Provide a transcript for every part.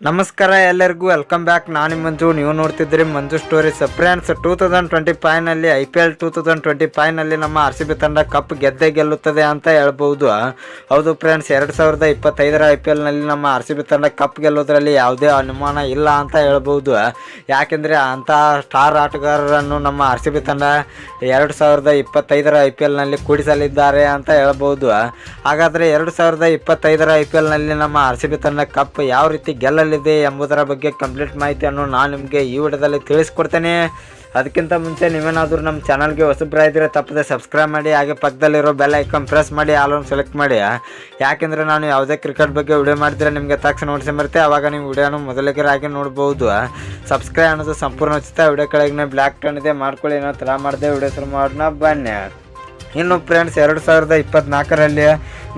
ನಮಸ್ಕಾರ ಎಲ್ಲರಿಗೂ welcome back ನಾನು ಮಂಜು, ನೀವು ನೋಡ್ತಿದ್ರಿ Manju stories friends two thousand twenty ಫೈವ್ನಲ್ಲಿ I P L two thousand twenty ಫೈವ್ನಲ್ಲಿ ನಮ್ಮ ಆರ್ ಸಿ ಬಿ ತಂಡ ಕಪ್ ಗೆದ್ದೇ ಗೆಲ್ಲುತ್ತದೆ ಅಂತ ಹೇಳ್ಬೋದು. ಹೌದು ಫ್ರೆಂಡ್ಸ್ ಎರಡು ಸಾವಿರದ ಇಪ್ಪತ್ತೈದರ ಐ ಪಿ ಎಲ್ನಲ್ಲಿ ನಮ್ಮ ಆರ್ ಸಿ ಬಿ ತಂಡ ಕಪ್ ಗೆಲ್ಲೋದ್ರಲ್ಲಿ ಯಾವುದೇ ಅನುಮಾನ ಇಲ್ಲ ಅಂತ ಹೇಳ್ಬೋದು. ಯಾಕೆಂದರೆ ಅಂತಹ ಸ್ಟಾರ್ ಆಟಗಾರರನ್ನು ನಮ್ಮ ಆರ್ ಸಿ ಬಿ ತಂಡ ಎರಡು ಸಾವಿರದ ಇಪ್ಪತ್ತೈದರ ಐ ಪಿ ಎಲ್ನಲ್ಲಿ ಕೂಡಿಸಲಿದ್ದಾರೆ ಅಂತ ಹೇಳ್ಬೋದು. ಹಾಗಾದರೆ ಎರಡು ಸಾವಿರದ ಇಪ್ಪತ್ತೈದರ ಐ ಪಿ ಎಲ್ನಲ್ಲಿ ನಮ್ಮ ಆರ್ ಸಿ ಬಿ ತಂಡ ಕಪ್ ಯಾವ ರೀತಿ ಗೆಲ್ಲಲಿದೆ ಎಂಬುದರ ಬಗ್ಗೆ ಕಂಪ್ಲೀಟ್ ಮಾಹಿತಿಯನ್ನು ನಾನು ನಿಮಗೆ ಈ ವಿಡಿಯೋದಲ್ಲಿ ತಿಳಿಸ್ಕೊಡ್ತೇನೆ. ಅದಕ್ಕಿಂತ ಮುಂಚೆ ನೀವೇನಾದರೂ ನಮ್ಮ ಚಾನಲ್ಗೆ ಹೊಸಬ್ರಾಯಿದ್ರೆ ತಪ್ಪದೆ ಸಬ್ಸ್ಕ್ರೈಬ್ ಮಾಡಿ, ಹಾಗೆ ಪಕ್ಕದಲ್ಲಿರೋ ಬೆಲ್ ಐಕಾನ್ ಪ್ರೆಸ್ ಮಾಡಿ ಆಲೋನ್ ಸೆಲೆಕ್ಟ್ ಮಾಡಿ. ಯಾಕೆಂದರೆ ನಾನು ಯಾವುದೇ ಕ್ರಿಕೆಟ್ ಬಗ್ಗೆ ವಿಡಿಯೋ ಮಾಡಿದರೆ ನಿಮಗೆ ತಕ್ಷಣ ನೋಡಿಸಿ ಆವಾಗ ನೀವು ವಿಡಿಯೋನು ಮೊದಲಿಗರಾಗಿ ನೋಡ್ಬೋದು. ಸಬ್ಸ್ಕ್ರೈಬ್ ಅನ್ನೋದು ಸಂಪೂರ್ಣ ಉಚಿತ. ವಿಡಿಯೋ ಕೆಳಗಿನ ಬ್ಲ್ಯಾಕ್ ಟನ್ ಇದೆ. ಮಾಡ್ಕೊಳ್ಳಿ. ಏನೋ ಥರ ಮಾಡಿದೆ. ವಿಡಿಯೋ ಶುರು ಮಾಡೋಣ. ಬನ್ನಿ. ಇನ್ನು ಫ್ರೆಂಡ್ಸ್ ಎರಡು ಸಾವಿರದ ಇಪ್ಪತ್ನಾಲ್ಕರಲ್ಲಿ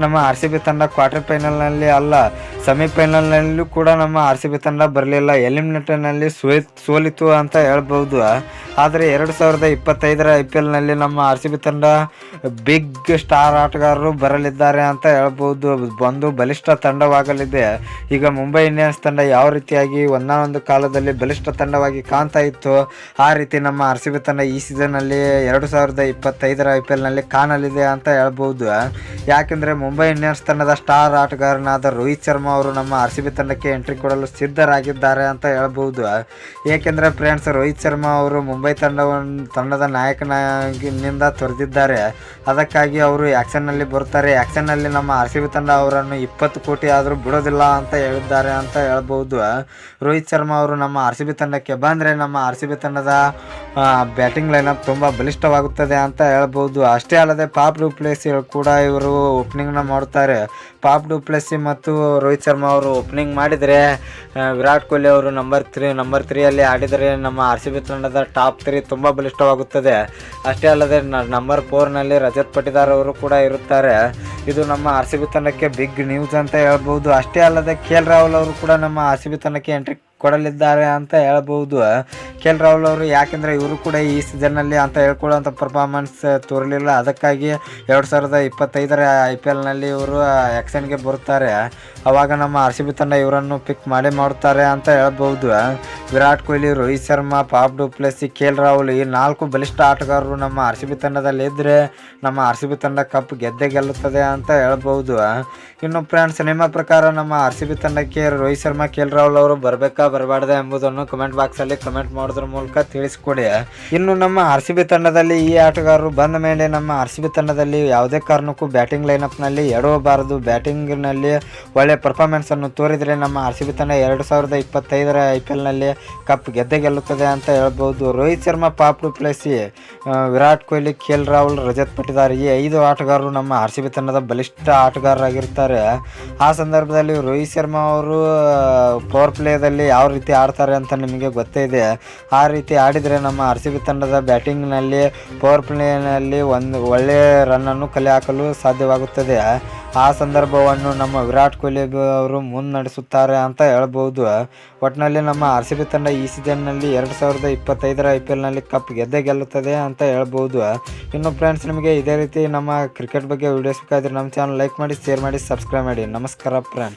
ನಮ್ಮ ಆರ್ ಸಿ ಬಿ ತಂಡ ಕ್ವಾರ್ಟರ್ ಫೈನಲ್ನಲ್ಲಿ ಅಲ್ಲ ಸೆಮಿಫೈನಲ್ನಲ್ಲೂ ಕೂಡ ನಮ್ಮ ಆರ್ ಸಿ ಬಿ ತಂಡ ಬರಲಿಲ್ಲ. ಎಲಿಮಿನೇಟರ್ನಲ್ಲಿ ಸೋಯ್ ಸೋಲಿತು ಅಂತ ಹೇಳ್ಬೋದು ಆದರೆ ಎರಡು ಸಾವಿರದ ಇಪ್ಪತ್ತೈದರ ಐ ಪಿ ಎಲ್ನಲ್ಲಿ ನಮ್ಮ ಆರ್ ಸಿ ಬಿ ತಂಡ ಬಿಗ್ ಸ್ಟಾರ್ ಆಟಗಾರರು ಬರಲಿದ್ದಾರೆ ಅಂತ ಹೇಳ್ಬೋದು. ಒಂದು ಬಲಿಷ್ಠ ತಂಡವಾಗಲಿದೆ. ಈಗ ಮುಂಬೈ ಇಂಡಿಯನ್ಸ್ ತಂಡ ಯಾವ ರೀತಿಯಾಗಿ ಒಂದಾನೊಂದು ಕಾಲದಲ್ಲಿ ಬಲಿಷ್ಠ ತಂಡವಾಗಿ ಕಾಣ್ತಾ ಇತ್ತು, ಆ ರೀತಿ ನಮ್ಮ ಆರ್ ಸಿ ಬಿ ತಂಡ ಈ ಸೀಸನ್ನಲ್ಲಿ ಎರಡು ಸಾವಿರದ ಇಪ್ಪತ್ತೈದರ ಐ ಪಿ ಎಲ್ನಲ್ಲಿ ಕಾಣಲಿದೆ ಅಂತ ಹೇಳ್ಬೋದು. ಯಾಕೆಂದರೆ ಮುಂಬೈ ಇಂಡಿಯನ್ಸ್ ತಂಡದ ಸ್ಟಾರ್ ಆಟಗಾರನಾದ ರೋಹಿತ್ ಶರ್ಮಾ ಅವರು ನಮ್ಮ ಆರ್ ಸಿ ಬಿ ತಂಡಕ್ಕೆ ಎಂಟ್ರಿ ಕೊಡಲು ಸಿದ್ಧರಾಗಿದ್ದಾರೆ ಅಂತ ಹೇಳ್ಬೋದು. ಏಕೆಂದರೆ ಫ್ರೆಂಡ್ಸ್, ರೋಹಿತ್ ಶರ್ಮಾ ಅವರು ಮುಂಬೈ ತಂಡವನ್ನು ತಂಡದ ನಾಯಕನಾಗಿನಿಂದ ತೊರೆದಿದ್ದಾರೆ. ಅದಕ್ಕಾಗಿ ಅವರು ಆ್ಯಕ್ಷನ್ನಲ್ಲಿ ಬರುತ್ತಾರೆ. ಆ್ಯಕ್ಷನ್ನಲ್ಲಿ ನಮ್ಮ ಆರ್ ಸಿ ಬಿ ತಂಡ ಅವರನ್ನು ಇಪ್ಪತ್ತು ಕೋಟಿ ಆದರೂ ಬಿಡೋದಿಲ್ಲ ಅಂತ ಹೇಳಿದ್ದಾರೆ ಅಂತ ಹೇಳ್ಬೋದು. ರೋಹಿತ್ ಶರ್ಮಾ ಅವರು ನಮ್ಮ ಆರ್ ಸಿ ಬಿ ತಂಡಕ್ಕೆ ಬಂದರೆ ನಮ್ಮ ಆರ್ ಸಿ ಬಿ ತಂಡದ ಬ್ಯಾಟಿಂಗ್ ಲೈನಪ್ ತುಂಬ ಬಲಿಷ್ಠವಾಗುತ್ತದೆ ಅಂತ ಹೇಳ್ಬೋದು. ಅಷ್ಟೇ ಅಲ್ಲದೆ ಪಾಪ್ ರೂಪ್ಲೇಸ್ ಕೂಡ ಇವರು ಓಪನಿಂಗ್ನ ಮಾಡುತ್ತಾರೆ. ಪಾಪ್ ಡೂಪ್ಲೆಸಿ ಮತ್ತು ರೋಹಿತ್ ಶರ್ಮಾ ಅವರು ಓಪನಿಂಗ್ ಮಾಡಿದರೆ ವಿರಾಟ್ ಕೊಹ್ಲಿ ಅವರು ನಂಬರ್ ತ್ರೀ ನಂಬರ್ ತ್ರೀಯಲ್ಲಿ ಆಡಿದರೆ ನಮ್ಮ ಆರ್ ಸಿ ಬಿ ತಂಡದ ಟಾಪ್ ತ್ರೀ ತುಂಬ ಬಲಿಷ್ಠವಾಗುತ್ತದೆ. ಅಷ್ಟೇ ಅಲ್ಲದೆ ನಂಬರ್ ಫೋರ್ನಲ್ಲಿ ರಜತ್ ಪಟಿದಾರ್ ಅವರು ಕೂಡ ಇರುತ್ತಾರೆ. ಇದು ನಮ್ಮ ಆರ್ ಸಿ ಬಿ ತಂಡಕ್ಕೆ ಬಿಗ್ ನ್ಯೂಸ್ ಅಂತ ಹೇಳ್ಬೋದು ಅಷ್ಟೇ ಅಲ್ಲದೆ ಕೆ ಎಲ್ ರಾಹುಲ್ ಅವರು ಕೂಡ ನಮ್ಮ ಆರ್ ಸಿ ಬಿ ತಂಡಕ್ಕೆ ಎಂಟ್ರಿ ಕೊಡಲಿದ್ದಾರೆ ಅಂತ ಹೇಳ್ಬೋದು ಕೆ. ಎಲ್. ರಾಹುಲ್ ಅವರು ಯಾಕೆಂದರೆ ಇವರು ಕೂಡ ಈ ಸೀಸನ್ನಲ್ಲಿ ಅಂತ ಹೇಳ್ಕೊಳ್ಳೋಂಥ ಪರ್ಫಾರ್ಮೆನ್ಸ್ ತೋರಲಿಲ್ಲ. ಅದಕ್ಕಾಗಿ ಎರಡು ಸಾವಿರದ ಇಪ್ಪತ್ತೈದರ ಐ ಪಿ ಎಲ್ನಲ್ಲಿ ಇವರು ಆ್ಯಕ್ಷನ್ಗೆ ಬರುತ್ತಾರೆ. ಅವಾಗ ನಮ್ಮ ಆರ್ ಸಿ ಬಿ ತಂಡ ಇವರನ್ನು ಪಿಕ್ ಮಾಡಿ ಮಾಡುತ್ತಾರೆ ಅಂತ ಹೇಳ್ಬೋದು Virat Kohli, Rohit Sharma, Faf du Plessis, K. L. Rahul ಈ ನಾಲ್ಕು ಬಲಿಷ್ಠ ಆಟಗಾರರು ನಮ್ಮ ಆರ್ ಸಿ ಬಿ ತಂಡದಲ್ಲಿ ಇದ್ದರೆ ನಮ್ಮ ಆರ್ ಸಿ ಬಿ ತಂಡ ಕಪ್ ಗೆದ್ದೆ ಗೆಲ್ಲುತ್ತದೆ ಅಂತ ಹೇಳ್ಬೋದು ಇನ್ನು ಫ್ರೆಂಡ್ಸ್ ನಿಮ್ಮ ಪ್ರಕಾರ ನಮ್ಮ ಆರ್ ಸಿ ಬಿ ತಂಡಕ್ಕೆ ರೋಹಿತ್ ಶರ್ಮಾ, ಕೆ. ಎಲ್. ರಾಹುಲ್ ಅವರು ಬರಬೇಕಾ? ಬರಬಾರ್ದ ಎಂಬುದನ್ನು ಕಮೆಂಟ್ ಬಾಕ್ಸಲ್ಲಿ ಕಮೆಂಟ್ ಮಾಡೋದ್ರ ಮೂಲಕ ತಿಳಿಸಿಕೊಡಿ. ಇನ್ನು ನಮ್ಮ ಆರ್ ತಂಡದಲ್ಲಿ ಈ ಆಟಗಾರರು ಬಂದ ಮೇಲೆ ನಮ್ಮ ಆರ್ ತಂಡದಲ್ಲಿ ಯಾವುದೇ ಕಾರಣಕ್ಕೂ ಬ್ಯಾಟಿಂಗ್ ಲೈನಪ್ನಲ್ಲಿ ಎಡವಬಾರದು. ಬ್ಯಾಟಿಂಗ್ನಲ್ಲಿ ಒಳ್ಳೆ ಪರ್ಫಾರ್ಮೆನ್ಸನ್ನು ತೋರಿದರೆ ನಮ್ಮ ಆರ್ ಸಿ ಬಿ ತಂಡ ಎರಡು ಸಾವಿರದ ಇಪ್ಪತ್ತೈದರ ಐ ಪಿ ಎಲ್ನಲ್ಲಿ ಕಪ್ ಗೆದ್ದೆ ಗೆಲ್ಲುತ್ತದೆ ಅಂತ ಹೇಳ್ಬೋದು. Rohit Sharma Faf Plessis Virat Kohli, K L Rahul, Rajat Patidar ಈ ಐದು ಆಟಗಾರರು ನಮ್ಮ ಆರ್ ಸಿ ಬಿ ತಂಡದ ಬಲಿಷ್ಠ ಆಟಗಾರರಾಗಿರ್ತಾರೆ. ಆ ಸಂದರ್ಭದಲ್ಲಿ ರೋಹಿತ್ ಶರ್ಮಾ ಅವರು ಪವರ್ ಪ್ಲೇದಲ್ಲಿ ಯಾವ ರೀತಿ ಆಡ್ತಾರೆ ಅಂತ ನಿಮಗೆ ಗೊತ್ತೇ ಇದೆ. ಆ ರೀತಿ ಆಡಿದರೆ ನಮ್ಮ ಆರ್ ಸಿ ಬಿ ತಂಡದ ಬ್ಯಾಟಿಂಗ್ನಲ್ಲಿ ಪವರ್ ಪ್ಲೇನಲ್ಲಿ ಒಂದು ಒಳ್ಳೆಯ ರನ್ನನ್ನು ಕಲೆ ಹಾಕಲು ಸಾಧ್ಯವಾಗುತ್ತದೆ. ಆ ಸಂದರ್ಭವನ್ನು ನಮ್ಮ ವಿರಾಟ್ ಕೊಹ್ಲಿ ಅವರು ಮುನ್ನಡೆಸುತ್ತಾರೆ ಅಂತ ಹೇಳ್ಬೋದು. ಒಟ್ಟಿನಲ್ಲಿ ನಮ್ಮ ಆರ್ ಸಿ ಬಿ ತಂಡ ಈ ಸೀಸನ್ನಲ್ಲಿ ಎರಡು ಸಾವಿರದ ಇಪ್ಪತ್ತೈದರ ಐ ಪಿ ಎಲ್ನಲ್ಲಿ ಕಪ್ ಗೆದ್ದೇ ಗೆಲ್ಲುತ್ತದೆ ಅಂತ ಹೇಳ್ಬೋದು. ಇನ್ನು ಫ್ರೆಂಡ್ಸ್ ನಿಮಗೆ ಇದೇ ರೀತಿ ನಮ್ಮ ಕ್ರಿಕೆಟ್ ಬಗ್ಗೆ ವಿಡಿಯೋಸ್ ಬೇಕಾದರೆ ನಮ್ಮ ಚಾನಲ್ ಲೈಕ್ ಮಾಡಿ ಶೇರ್ ಮಾಡಿ ಸಬ್ಸ್ಕ್ರೈಬ್ ಮಾಡಿ. ನಮಸ್ಕಾರ ಫ್ರೆಂಡ್ಸ್